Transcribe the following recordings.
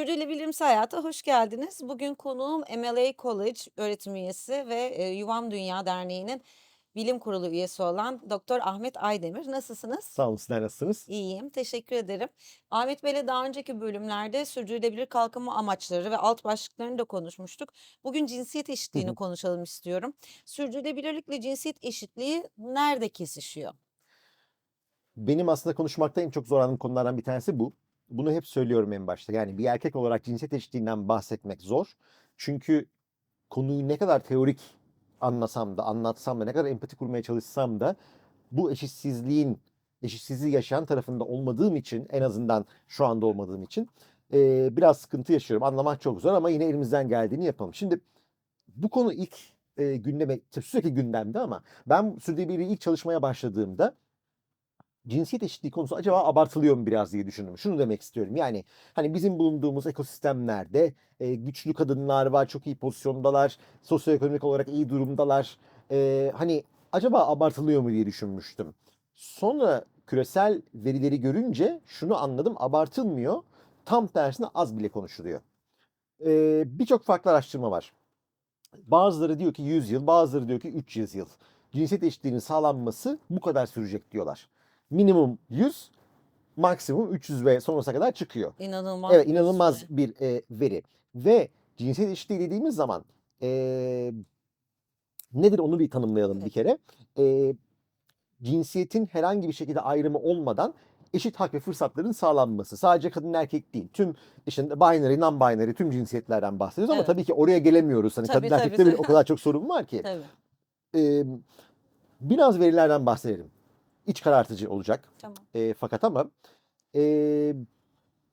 Sürdürülebilir Hayata hoş geldiniz. Bugün konuğum MLA College öğretim üyesi ve e, Yuvam Dünya Derneği'nin bilim kurulu üyesi olan Doktor Ahmet Aydemir. Nasılsınız? Sağ olun, sizler nasılsınız? İyiyim, teşekkür ederim. Ahmet Bey'le daha önceki bölümlerde sürdürülebilir kalkınma amaçları ve alt başlıklarını da konuşmuştuk. Bugün cinsiyet eşitliğini konuşalım istiyorum. Sürdürülebilirlikle cinsiyet eşitliği nerede kesişiyor? Benim aslında konuşmakta en çok zorlandığım konulardan bir tanesi bu. Bunu hep söylüyorum en başta. Yani bir erkek olarak cinsiyet eşitliğinden bahsetmek zor. Çünkü konuyu ne kadar teorik anlasam da, anlatsam da, ne kadar empati kurmaya çalışsam da bu eşitsizliğin, eşitsizliği yaşayan tarafında olmadığım için, en azından şu anda olmadığım için eee, biraz sıkıntı yaşıyorum. Anlamak çok zor ama yine elimizden geldiğini yapalım. Şimdi bu konu ilk eee, gündeme, sürekli gündemde ama ben sürdürülebilirliği ilk çalışmaya başladığımda cinsiyet eşitliği konusu acaba abartılıyor mu biraz diye düşündüm. Şunu demek istiyorum. Yani hani bizim bulunduğumuz ekosistemlerde e, güçlü kadınlar var, çok iyi pozisyondalar, sosyoekonomik olarak iyi durumdalar. E, hani acaba abartılıyor mu diye düşünmüştüm. Sonra küresel verileri görünce şunu anladım, abartılmıyor. Tam tersine az bile konuşuluyor. E, Birçok farklı araştırma var. Bazıları diyor ki 100 yıl, bazıları diyor ki 300 yıl. Cinsiyet eşitliğinin sağlanması bu kadar sürecek diyorlar. Minimum 100, maksimum 300 ve sonrasına kadar çıkıyor. İnanılmaz Evet, bir inanılmaz süre. bir e, veri. Ve cinsiyet eşitliği dediğimiz zaman e, nedir onu bir tanımlayalım bir Evet. kere. E, cinsiyetin herhangi bir şekilde ayrımı olmadan eşit hak ve fırsatların sağlanması. Sadece kadın erkek değil. Tüm işte binary, non-binary tüm cinsiyetlerden bahsediyoruz ama Evet. tabii ki oraya gelemiyoruz. Hani Tabii, kadın tabii, erkekte tabii. o kadar çok sorun var ki. Tabii. E, biraz verilerden bahsedelim. İç karartıcı olacak. Tamam. E, fakat ama e,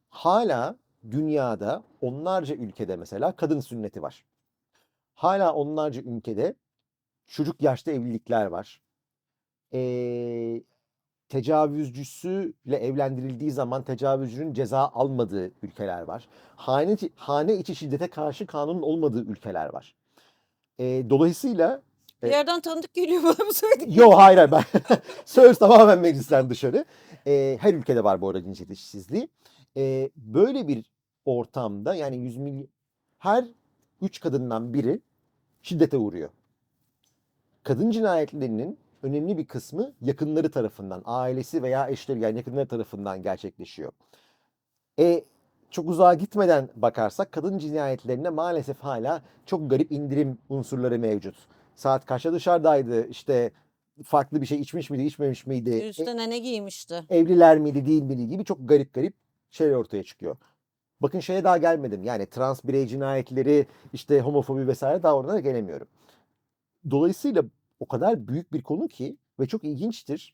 hala dünyada onlarca ülkede mesela kadın sünneti var. Hala onlarca ülkede çocuk yaşta evlilikler var. E, tecavüzcüsüyle evlendirildiği zaman tecavüzcünün ceza almadığı ülkeler var. Hane, hane içi şiddete karşı kanunun olmadığı ülkeler var. E, dolayısıyla Bir E, yerden tanıdık geliyor bana bu söylediklerin. Yo hayır hayır ben söz tamamen meclisten dışarı. Ee, her ülkede var bu arada cinsiyet eşitsizliği. Ee, böyle bir ortamda yani 100 milyon her 3 kadından biri şiddete uğruyor. Kadın cinayetlerinin önemli bir kısmı yakınları tarafından, ailesi veya eşleri yani yakınları tarafından gerçekleşiyor. E, çok uzağa gitmeden bakarsak kadın cinayetlerine maalesef hala çok garip indirim unsurları mevcut. Saat kaçta dışarıdaydı, işte farklı bir şey içmiş miydi, içmemiş miydi, e, Üstüne ne giymişti? evliler miydi, değil miydi gibi çok garip garip şeyler ortaya çıkıyor. Bakın şeye daha gelmedim. Yani trans birey cinayetleri, işte homofobi vesaire daha oralara gelemiyorum. Dolayısıyla o kadar büyük bir konu ki ve çok ilginçtir.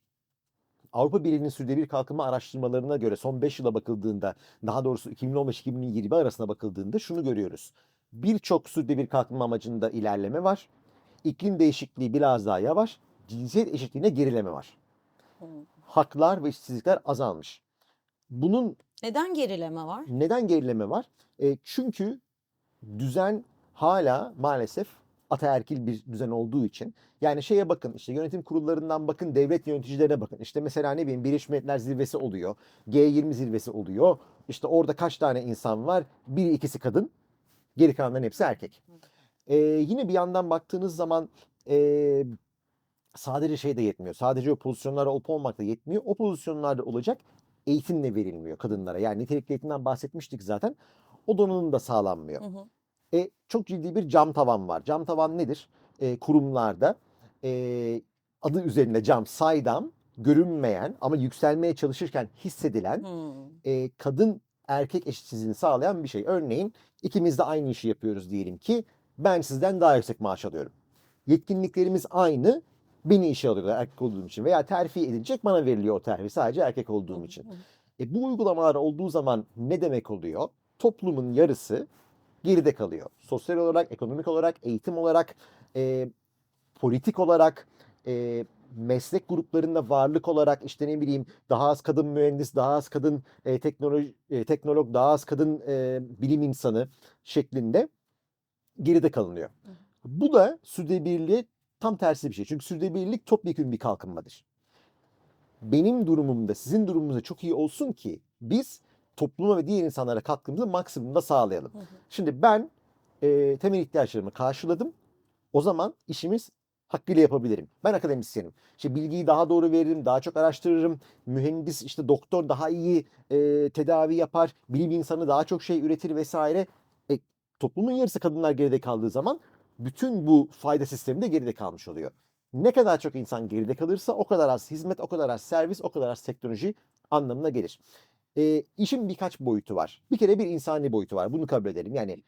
Avrupa Birliği'nin sürdürülebilir kalkınma araştırmalarına göre son 5 yıla bakıldığında, daha doğrusu 2015-2020 arasına bakıldığında şunu görüyoruz. Birçok sürdürülebilir kalkınma amacında ilerleme var. İklim değişikliği biraz daha yavaş. Cinsiyet eşitliğine gerileme var. Hı. Haklar ve eşitsizlikler azalmış. Bunun Neden gerileme var? neden gerileme var? E, çünkü düzen hala maalesef ataerkil bir düzen olduğu için. Yani şeye bakın işte yönetim kurullarından bakın devlet yöneticilerine bakın. İşte mesela ne bileyim Birleşmiş Milletler zirvesi oluyor. G20 zirvesi oluyor. İşte orada kaç tane insan var? Bir ikisi kadın. Geri kalanların hepsi erkek. E, yine bir yandan baktığınız zaman e, sadece şey de yetmiyor. Sadece o pozisyonlarda olup olmak da yetmiyor. O pozisyonlarda olacak eğitimle verilmiyor kadınlara. Yani nitelikli eğitimden bahsetmiştik zaten. O donanım da sağlanmıyor. Hı hı. E, çok ciddi bir cam tavan var. Cam tavan nedir? E, kurumlarda e, adı üzerinde cam, saydam, görünmeyen ama yükselmeye çalışırken hissedilen e, kadın erkek eşitsizliğini sağlayan bir şey. Örneğin ikimiz de aynı işi yapıyoruz diyelim ki ben sizden daha yüksek maaş alıyorum. Yetkinliklerimiz aynı. Beni işe alıyorlar erkek olduğum için veya terfi edilecek bana veriliyor o terfi sadece erkek olduğum için. E, bu uygulamalar olduğu zaman ne demek oluyor? Toplumun yarısı geride kalıyor. Sosyal olarak, ekonomik olarak, eğitim olarak, e, politik olarak, e, meslek gruplarında varlık olarak işte ne bileyim daha az kadın mühendis, daha az kadın e, teknoloji, e, teknolog, daha az kadın e, bilim insanı şeklinde geride kalınıyor. Bu da sürdürülebilirliğe tam tersi bir şey. Çünkü sürdürülebilirlik topyekun bir kalkınmadır. Benim durumumda, sizin durumunuzda çok iyi olsun ki biz topluma ve diğer insanlara katkımızı maksimumda sağlayalım. Hı hı. Şimdi ben e, temel ihtiyaçlarımı karşıladım. O zaman işimiz hakkıyla yapabilirim. Ben akademisyenim. İşte bilgiyi daha doğru veririm, daha çok araştırırım. Mühendis, işte doktor daha iyi e, tedavi yapar. Bilim insanı daha çok şey üretir vesaire. Toplumun yarısı kadınlar geride kaldığı zaman bütün bu fayda sistemi de geride kalmış oluyor. Ne kadar çok insan geride kalırsa o kadar az hizmet, o kadar az servis, o kadar az teknoloji anlamına gelir. E, işin birkaç boyutu var. Bir kere bir insani boyutu var. Bunu kabul edelim. Yani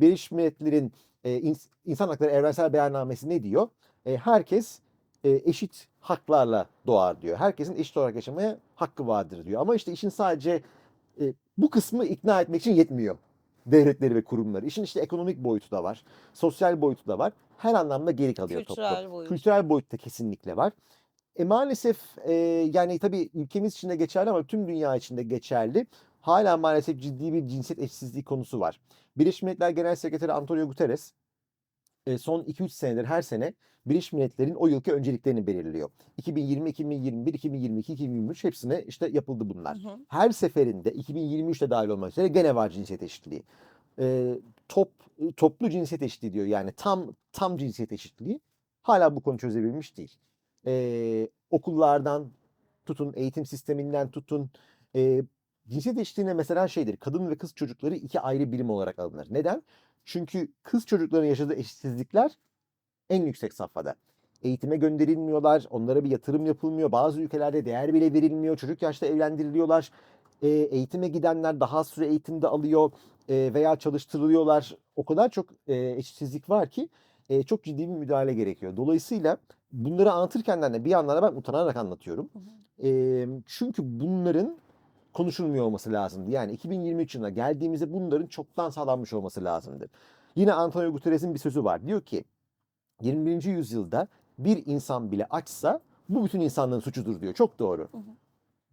Birleşmiş Milletler'in e, ins- İnsan Hakları Evrensel Beyannamesi ne diyor? E, herkes e, eşit haklarla doğar diyor. Herkesin eşit olarak yaşamaya hakkı vardır diyor. Ama işte işin sadece e, bu kısmı ikna etmek için yetmiyor. Devletleri ve kurumları. İşin işte ekonomik boyutu da var. Sosyal boyutu da var. Her anlamda geri kalıyor toplum. Kültürel boyut. Kültürel boyutta kesinlikle var. E maalesef e, yani tabii ülkemiz için de geçerli ama tüm dünya için de geçerli. Hala maalesef ciddi bir cinsiyet eşitsizliği konusu var. Birleşmiş Milletler Genel Sekreteri Antonio Guterres son 2-3 senedir her sene Birleşmiş Milletler'in o yılki önceliklerini belirliyor. 2020, 2021, 2022, 2023 hepsine işte yapıldı bunlar. Hı hı. Her seferinde 2023'te dahil olmak üzere gene var cinsiyet eşitliği. E, top toplu cinsiyet eşitliği diyor yani tam tam cinsiyet eşitliği. Hala bu konu çözebilmiş değil. E, okullardan tutun, eğitim sisteminden tutun. E, cinsiyet eşitliğine mesela şeydir, kadın ve kız çocukları iki ayrı birim olarak alınır. Neden? Çünkü kız çocukların yaşadığı eşitsizlikler en yüksek safhada. Eğitime gönderilmiyorlar, onlara bir yatırım yapılmıyor. Bazı ülkelerde değer bile verilmiyor. Çocuk yaşta evlendiriliyorlar. E, eğitime gidenler daha süre eğitimde alıyor e, veya çalıştırılıyorlar. O kadar çok e, eşitsizlik var ki e, çok ciddi bir müdahale gerekiyor. Dolayısıyla bunları anlatırken de bir yandan da ben utanarak anlatıyorum. E, çünkü bunların konuşulmuyor olması lazımdı. Yani 2023 yılına geldiğimizde bunların çoktan sağlanmış olması lazımdı. Yine Antonio Guterres'in bir sözü var. Diyor ki 21. yüzyılda bir insan bile açsa bu bütün insanlığın suçudur diyor. Çok doğru. Hı hı.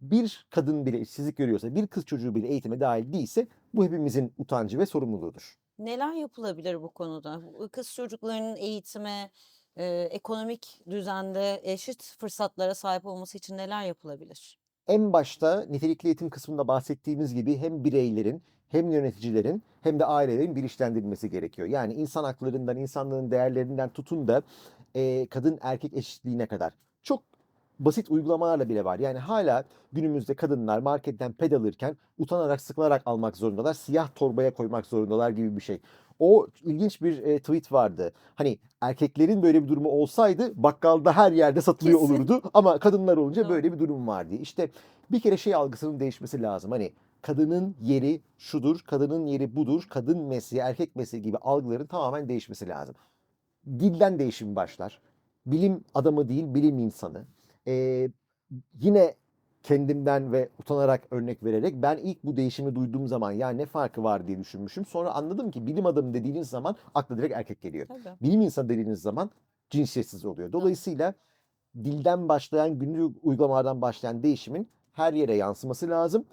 Bir kadın bile işsizlik görüyorsa, bir kız çocuğu bile eğitime dahil değilse bu hepimizin utancı ve sorumluluğudur. Neler yapılabilir bu konuda? Kız çocuklarının eğitime, e, ekonomik düzende eşit fırsatlara sahip olması için neler yapılabilir? En başta nitelikli eğitim kısmında bahsettiğimiz gibi hem bireylerin hem yöneticilerin hem de ailelerin bilinçlendirilmesi gerekiyor. Yani insan haklarından, insanlığın değerlerinden tutun da e, kadın erkek eşitliğine kadar çok basit uygulamalarla bile var. Yani hala günümüzde kadınlar marketten ped alırken utanarak sıkılarak almak zorundalar. Siyah torbaya koymak zorundalar gibi bir şey. O ilginç bir e, tweet vardı. Hani erkeklerin böyle bir durumu olsaydı bakkalda her yerde satılıyor Kesin. olurdu. Ama kadınlar olunca Doğru. böyle bir durum var diye. İşte bir kere şey algısının değişmesi lazım. Hani kadının yeri şudur, kadının yeri budur, kadın mesleği, erkek mesleği gibi algıların tamamen değişmesi lazım. Dilden değişim başlar. Bilim adamı değil, bilim insanı. Ee, yine kendimden ve utanarak örnek vererek ben ilk bu değişimi duyduğum zaman ya ne farkı var diye düşünmüşüm. Sonra anladım ki bilim adamı dediğiniz zaman akla direkt erkek geliyor. Tabii. Bilim insanı dediğiniz zaman cinsiyetsiz oluyor. Dolayısıyla dilden başlayan, günlük uygulamalardan başlayan değişimin her yere yansıması lazım.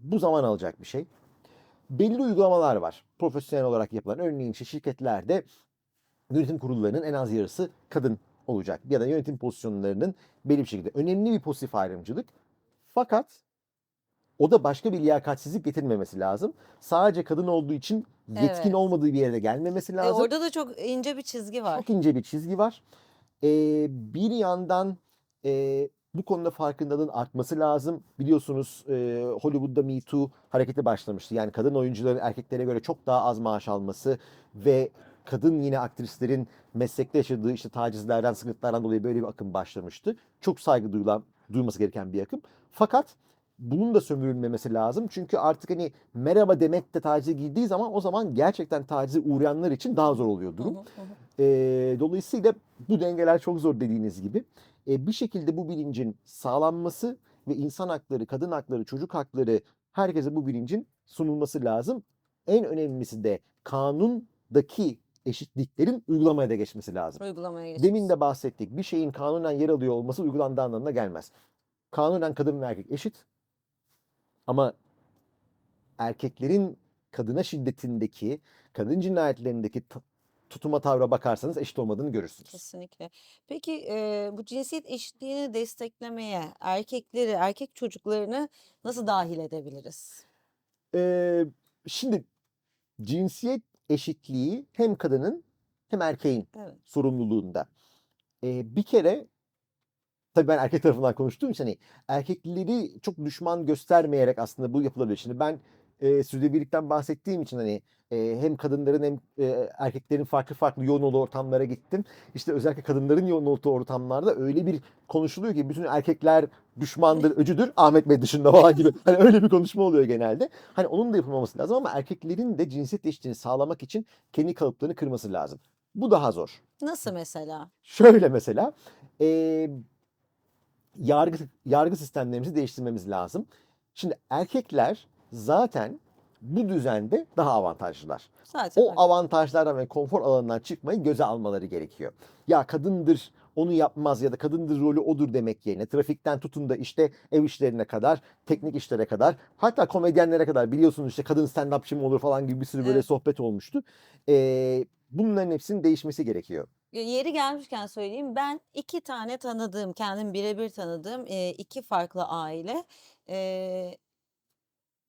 Bu zaman alacak bir şey. Belli uygulamalar var. Profesyonel olarak yapılan. Örneğin işte şirketlerde yönetim kurullarının en az yarısı kadın olacak. Ya da yönetim pozisyonlarının belli bir şekilde. Önemli bir pozitif ayrımcılık. Fakat o da başka bir liyakatsizlik getirmemesi lazım. Sadece kadın olduğu için yetkin Evet. olmadığı bir yere gelmemesi E, lazım. orada da çok ince bir çizgi var. Çok ince bir çizgi var. Ee, bir yandan e, bu konuda farkındalığın artması lazım. Biliyorsunuz e, Hollywood'da Me Too hareketi başlamıştı. Yani kadın oyuncuların erkeklere göre çok daha az maaş alması ve kadın yine aktrislerin meslekte yaşadığı işte tacizlerden, sıkıntılardan dolayı böyle bir akım başlamıştı. Çok saygı duyulan, duyması gereken bir akım. Fakat bunun da sömürülmemesi lazım. Çünkü artık hani merhaba demek de tacize girdiği zaman o zaman gerçekten tacize uğrayanlar için daha zor oluyor durum. hı hı. Eee, dolayısıyla bu dengeler çok zor dediğiniz gibi. E, bir şekilde bu bilincin sağlanması ve insan hakları, kadın hakları, çocuk hakları herkese bu bilincin sunulması lazım. En önemlisi de kanundaki eşitliklerin uygulamaya da geçmesi lazım. Uygulamaya Demin geçmesi. de bahsettik. Bir şeyin kanunen yer alıyor olması uygulandığı anlamına gelmez. Kanunen kadın ve erkek eşit. Ama erkeklerin kadına şiddetindeki, kadın cinayetlerindeki tutuma tavra bakarsanız eşit olmadığını görürsünüz. Kesinlikle. Peki e, bu cinsiyet eşitliğini desteklemeye erkekleri, erkek çocuklarını nasıl dahil edebiliriz? Eee, şimdi cinsiyet eşitliği hem kadının hem erkeğin Evet. sorumluluğunda. Eee, bir kere tabii ben erkek tarafından konuştuğum için hani erkekleri çok düşman göstermeyerek aslında bu yapılabilir. Şimdi ben eee sürdürülebilirlikten bahsettiğim için hani eee, hem kadınların hem eee, erkeklerin farklı farklı yoğun olduğu ortamlara gittim. İşte özellikle kadınların yoğun olduğu ortamlarda öyle bir konuşuluyor ki bütün erkekler düşmandır, öcüdür. Ahmet Bey dışında falan gibi. Hani öyle bir konuşma oluyor genelde. Hani onun da yapılmaması lazım ama erkeklerin de cinsiyet eşitliğini sağlamak için kendi kalıplarını kırması lazım. Bu daha zor. Nasıl mesela? Şöyle mesela eee, yargı yargı sistemlerimizi değiştirmemiz lazım. Şimdi erkekler zaten bu düzende daha avantajlılar. Zaten O öyle. avantajlardan ve konfor alanından çıkmayı göze almaları gerekiyor. Ya kadındır onu yapmaz ya da kadındır rolü odur demek yerine trafikten tutun da işte ev işlerine kadar, teknik işlere kadar hatta komedyenlere kadar biliyorsunuz işte kadın stand-upçı mı olur falan gibi bir sürü böyle Evet. sohbet olmuştu. Eee, bunların hepsinin değişmesi gerekiyor. Yeri gelmişken söyleyeyim. Ben iki tane tanıdığım, kendim birebir tanıdığım iki farklı aile.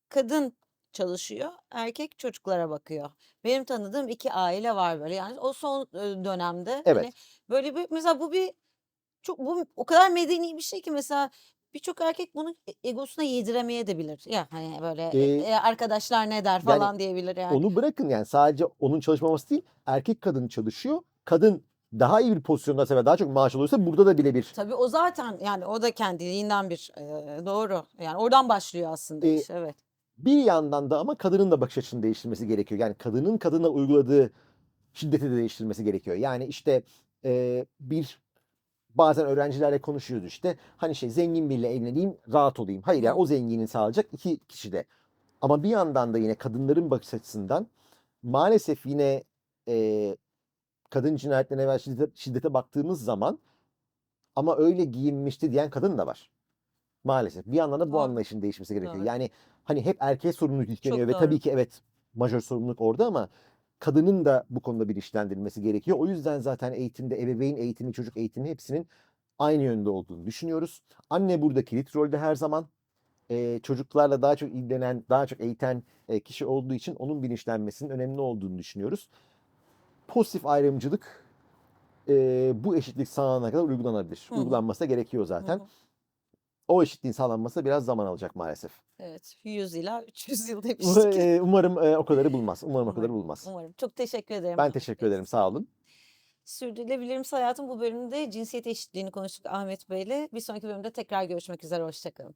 Kadın çalışıyor, erkek çocuklara bakıyor. Benim tanıdığım iki aile var böyle. Yani o son dönemde hani Evet. böyle bir mesela bu bir çok bu o kadar medeni bir şey ki mesela birçok erkek bunu e- egosuna yediremeyebilir. Ya hani böyle e, Eee, e, arkadaşlar ne der yani falan diyebilir yani. onu bırakın yani sadece onun çalışmaması değil erkek kadın çalışıyor. Kadın daha iyi bir pozisyondaysa ve daha çok maaş alıyorsa burada da bile bir Tabii o zaten yani o da kendiliğinden bir eee, doğru. Yani oradan başlıyor aslında Eee, iş. Evet. bir yandan da ama kadının da bakış açısını değiştirmesi gerekiyor. Yani kadının kadına uyguladığı şiddeti de değiştirmesi gerekiyor. Yani işte eee, bir bazen öğrencilerle konuşuyoruz işte. Hani şey zengin biriyle evleneyim, rahat olayım. Hayır yani o zenginin sağlayacak iki kişi de. Ama bir yandan da yine kadınların bakış açısından maalesef yine eee, kadın cinayetlerine ve şiddete, şiddete baktığımız zaman ama öyle giyinmişti diyen kadın da var. Maalesef. Bir yandan da bu Doğru. anlayışın değişmesi gerekiyor. Doğru. Yani hani hep erkeğe sorumluluk yükleniyor Çok ve tabii doğru. ki evet majör sorumluluk orada ama kadının da bu konuda bilinçlendirilmesi gerekiyor. O yüzden zaten eğitimde ebeveyn eğitimi, çocuk eğitimi hepsinin aynı yönde olduğunu düşünüyoruz. Anne burada kilit rolde her zaman. Eee, çocuklarla daha çok ilgilenen, daha çok eğiten kişi olduğu için onun bilinçlenmesinin önemli olduğunu düşünüyoruz. Pozitif ayrımcılık eee, bu eşitlik sağlanana kadar uygulanabilir. Hı. Uygulanması da gerekiyor zaten. hı. O eşitliğin sağlanması biraz zaman alacak maalesef. Evet. 100 ila 300 yıl demiştik. Eee, Umarım eee, o kadarı bulmaz. Umarım o kadarı Umarım. bulmaz. Umarım. Çok teşekkür ederim Ben teşekkür ederim. Sağ olun. Sürdürülebilir Misin Hayatın bu bölümünde cinsiyet eşitliğini konuştuk Ahmet Bey'le. Bir sonraki bölümde tekrar görüşmek üzere. Hoşçakalın.